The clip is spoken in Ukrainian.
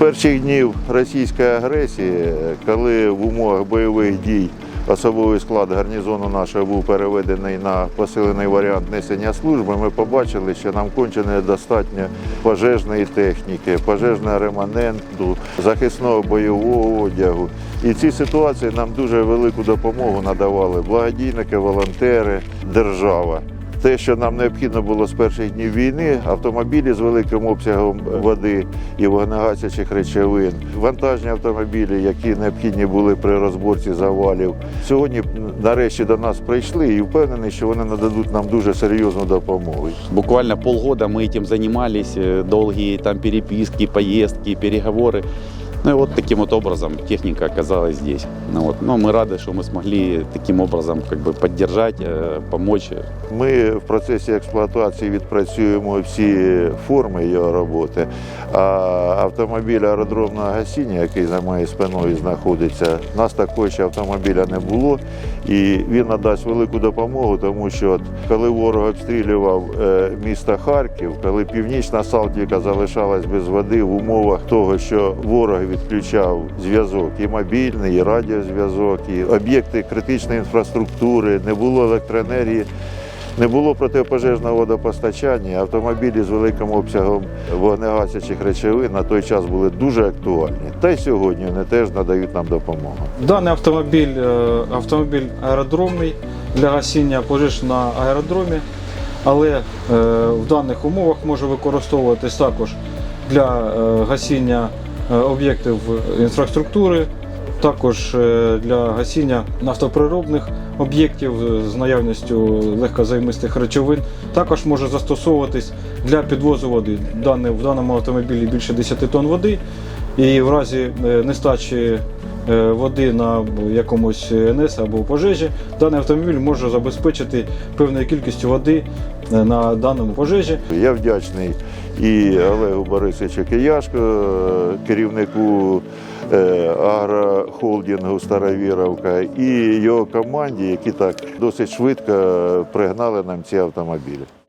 перших днів російської агресії, коли в умовах бойових дій особовий склад гарнізону нашого був переведений на посилений варіант несення служби, ми побачили, що нам конче недостатньо пожежної техніки, пожежного реманенту, захисного бойового одягу. І в цій ситуації нам дуже велику допомогу надавали благодійники, волонтери, держава Те, що нам необхідно було з перших днів війни, автомобілі з великим обсягом води і вогнегасячих речовин, вантажні автомобілі, які необхідні були при розборці завалів. Сьогодні нарешті до нас прийшли і впевнений, що вони нададуть нам дуже серйозну допомогу. Буквально полгода мы этим занимались, э, долгие там переписки, поездки, переговоры. Ну и вот таким вот образом техника оказалась здесь. Ну, вот. Но мы рады, что мы смогли таким образом как бы поддержать, э, помочь. Ми в процесі експлуатації відпрацюємо всі форми його роботи. А автомобіль аеродромного гасіння, який за моєю спиною знаходиться, у нас такого ще автомобіля не було. І він надасть велику допомогу, тому що от, коли ворог обстрілював е, місто Харків, коли північна Салтівка залишалась без води в умовах того, що ворог відключав зв'язок і мобільний, і радіозв'язок, і об'єкти критичної інфраструктури, не було електроенергії. Не було протипожежного водопостачання, автомобілі з великим обсягом вогнегасячих речовин на той час були дуже актуальні. Та й сьогодні вони теж надають нам допомогу. Даний автомобіль е, автомобіль аеродромний для гасіння пожеж на аеродромі, але е, в даних умовах може використовуватись також для е, гасіння об'єктів інфраструктури, також е, для гасіння нафтоприробних об'єктів з наявністю легкозаймистих речовин. Також може застосовуватись для підвозу води. Дане- В даному автомобілі більше 10 тонн води, і в разі е, нестачі е, води на якомусь НС або пожежі, даний автомобіль може забезпечити певною кількістю води е, на даному пожежі. Я вдячний і Олегу Борисовичу Кияшко, керівнику е, агрохолдингу Старовіровка, і його команді, які так досить швидко пригнали нам ці автомобілі.